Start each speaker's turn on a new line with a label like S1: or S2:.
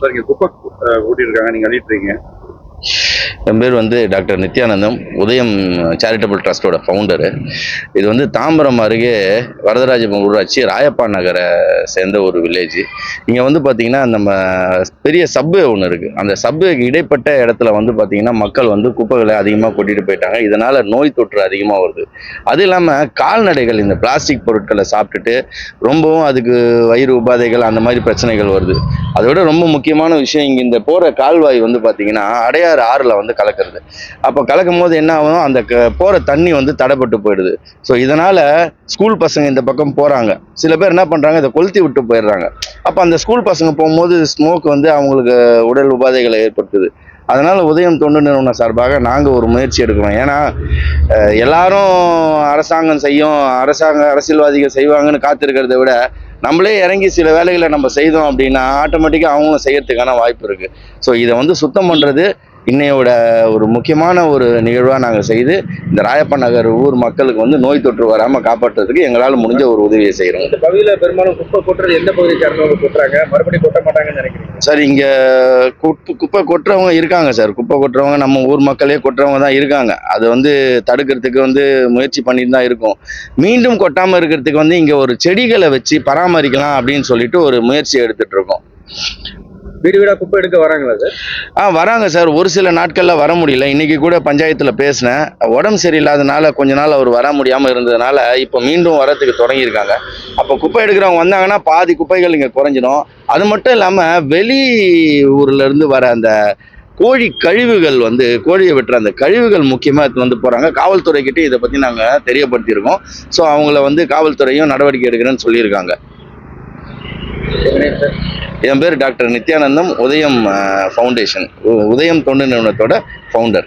S1: Sir இங்க குப்பை கூட்டியிருக்காங்க நீங்க அள்ளிட்டு இருக்கீங்க.
S2: என் பேர் வந்து டாக்டர் நித்யானந்தம் உதயம் சேரிட்டபிள் ட்ரஸ்டோட ஃபவுண்டரு இது வந்து தாம்பரம் அருகே வரதராஜபுரம் ஊராட்சி ராயப்பா நகரை சேர்ந்த ஒரு வில்லேஜ் இங்கே வந்து பார்த்திங்கன்னா நம்ம பெரிய சப்வே ஒன்று இருக்குது அந்த சப்வேக்கு இடைப்பட்ட இடத்துல வந்து பார்த்திங்கன்னா மக்கள் வந்து குப்பைகளை அதிகமாக கொட்டிட்டு போயிட்டாங்க. இதனால் நோய் தொற்று அதிகமாக வருது. அது இல்லாமல் கால்நடைகள் இந்த பிளாஸ்டிக் பொருட்களை சாப்பிட்டுட்டு ரொம்பவும் அதுக்கு வயிறு உபாதைகள் அந்த மாதிரி பிரச்சனைகள் வருது. அதை விட ரொம்ப முக்கியமான விஷயம் இங்கே இந்த போகிற கால்வாய் வந்து பார்த்திங்கன்னா அடையாறு ஆறில் வந்து கலக்கிறது. அப்போ கலக்கும் போது என்ன ஆகும் அந்த க போகிற தண்ணி வந்து தடைப்பட்டு போயிடுது. ஸோ இதனால் ஸ்கூல் பசங்க இந்த பக்கம் போகிறாங்க சில பேர் என்ன பண்ணுறாங்க இதை கொளுத்தி விட்டு போயிடுறாங்க. அப்போ அந்த ஸ்கூல் பசங்க போகும்போது ஸ்மோக் வந்து அவங்களுக்கு உடல் உபாதைகளை ஏற்படுத்துது. அதனால் உதயம் தொண்டு நிறுவனம் சார்பாக நாங்கள் ஒரு முயற்சி எடுக்கிறோம். ஏன்னா எல்லாரும் அரசாங்கம் செய்யும் அரசாங்க அரசியல்வாதிகள் செய்வாங்கன்னு காத்திருக்கிறத விட நம்மளே இறங்கி சில வேலைகளை நம்ம செய்தோம் அப்படின்னா ஆட்டோமேட்டிக்காக அவங்களும் செய்யறதுக்கான வாய்ப்பு இருக்குது ஸோ இதை வந்து சுத்தம் பண்ணுறது இன்னையோட ஒரு முக்கியமான ஒரு நிகழ்வாக நாங்கள் செய்து இந்த ராயப்ப நகர் ஊர் மக்களுக்கு வந்து நோய் தொற்று வராமல் காப்பாற்றுறதுக்கு எங்களால் முடிஞ்ச ஒரு உதவியை செய்கிறோம்
S3: இந்த பகுதியில பெரும்பாலும் குப்பை கொட்டுறது எந்த பகுதியை சேர்ந்தவங்க கொட்டுறாங்க? மறுபடியும் கொட்ட மாட்டாங்கன்னு நினைக்கிறீங்க?
S2: சார் இங்கே குப்பை குப்பை கொட்டுறவங்க இருக்காங்க சார். குப்பை கொட்டுறவங்க நம்ம ஊர் மக்களே கொட்டுறவங்க தான் இருக்காங்க. அது வந்து தடுக்கிறதுக்கு வந்து முயற்சி பண்ணிட்டு தான் இருக்கோம். மீண்டும் கொட்டாமல் இருக்கிறதுக்கு வந்து இங்கே ஒரு செடிகளை வச்சு பராமரிக்கலாம் அப்படின்னு சொல்லிட்டு ஒரு முயற்சி எடுத்துட்டு இருக்கோம்.
S3: வீடு வீடாக குப்பை எடுக்க வராங்களா சார்?
S2: ஆ வராங்க சார். ஒரு சில நாட்களில் வர முடியல. இன்னைக்கு கூட பஞ்சாயத்தில் பேசினேன். உடம்பு சரியில்லாதனால கொஞ்ச நாள் அவர் வர முடியாமல் இருந்ததுனால இப்போ மீண்டும் வரத்துக்கு தொடங்கியிருக்காங்க. அப்போ குப்பை எடுக்கிறவங்க வந்தாங்கன்னா பாதி குப்பைகள் இங்கே குறைஞ்சிடும். அது மட்டும் இல்லாமல் வெளி ஊர்லேருந்து வர அந்த கோழி கழிவுகள் வந்து கோழியை வெட்டுற அந்த கழிவுகள் முக்கியமாக எடுத்து வந்து போகிறாங்க காவல்துறைக்கிட்டே இதை பற்றி நாங்கள் தெரியப்படுத்தியிருக்கோம். ஸோ அவங்கள வந்து காவல்துறையும் நடவடிக்கை எடுக்கிறேன்னு சொல்லியிருக்காங்க. என் பேர் டாக்டர் நித்யானந்தம் உதயம் ஃபவுண்டேஷன். உதயம் தொண்டு நிறுவனத்தோட ஃபவுண்டர்